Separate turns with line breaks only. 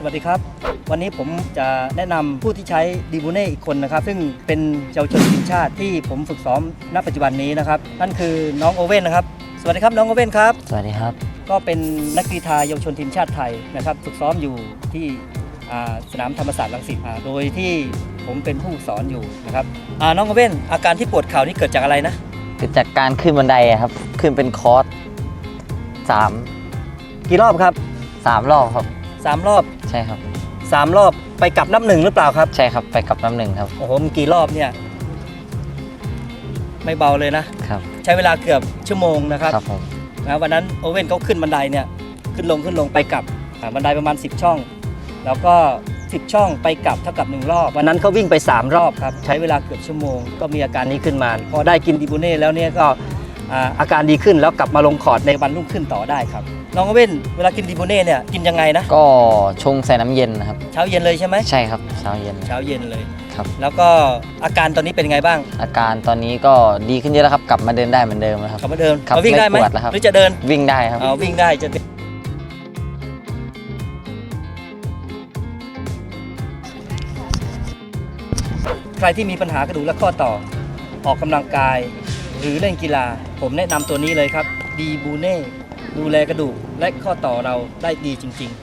สวัสดีครับ วันนี้ผมจะแนะนำผู้ที่ใช้ดีบูเน่อีกคนนะครับ ซึ่งเป็นเยาวชนทีมชาติที่ผมฝึกซ้อมณปัจจุบันนี้นะครับนั่นคือน้องโอเว่นนะครับ สวัสดีครับน้องโอเว่นครับ
สวัสดีครับ
ก็เป็นนักกีฬาเยาวชนทีมชาติไทยนะครับ ฝึกซ้อมอยู่ที่อ่าสนามธรรมศาสตร์รังสิตอ่าโดยที่ผมเป็นผู้สอนอยู่นะครับอ่าน้องโอเว่นอาการที่ปวดเข่านี่เกิดจากอะไรนะ
เกิดจากการขึ้นบันไดอะครับขึ้นเป็นคอร์สสาม
กี่รอบครับ
สามรอบครับ
สามรอบ
ใช่ครับ
สามรอบไปกลับนับหนึ่งหรือเปล่าครับ
ใช่ครับไปกับน้ำหนึ่งครับ
โอ้โหมันกี่รอบเนี่ย ไม่เบาเลยนะ
ครับ
ใช้เวลาเกือบชั่วโมงนะครับ
ครับผม
นะวันนั้นโอเว่นเขาขึ้นบันไดเนี่ย ขึ้นลงขึ้นลงไปกลับอ่าบันไดประมาณ 10 ช่อง แล้วก็ 10 ช่องไปกลับเท่ากับ 1 รอบ วันนั้นเขาวิ่งไป 3 รอบครับ ใช้เวลาเกือบชั่วโมง ก็มีอาการนี้ขึ้นมา พอได้กินดิบูเน่แล้วเนี่ยก็ อ่าอาการดีขึ้นแล้วกลับมาลงคอร์ดในวันรุ่งขึ้นต่อได้ครับน้องโอเว่นเวลากินดิบูเน่เนี่ยกินยังไงนะ
ก็ชงใส่น้ำเย็นนะครับ
เช้าเย็นเลยใช่ไหม
ใช่ครับเช้าเย็น
เช้าเย็นเลย
ครับ
แล้วก็อาการตอนนี้เป็นยังไงบ้าง
อาการตอนนี้ก็ดีขึ้นเยอะแล้วครับ กลับมาเดินได้เหมือนเดิมแล้วครับ
กลับมาเดิน
ครับ
มาวิ่งได้ไหม
ไม่ปวดแล้วครับ
หรือจะเดิน
วิ่งได้ครับ
เอาวิ่งได้จะใครที่มีปัญหากระดูกและข้อต่อออกกำลังกายหรือเล่นกีฬา ผมแนะนำตัวนี้เลยครับ ดีบูเน่ ดูแลกระดูกและข้อต่อเราได้ดีจริง ๆ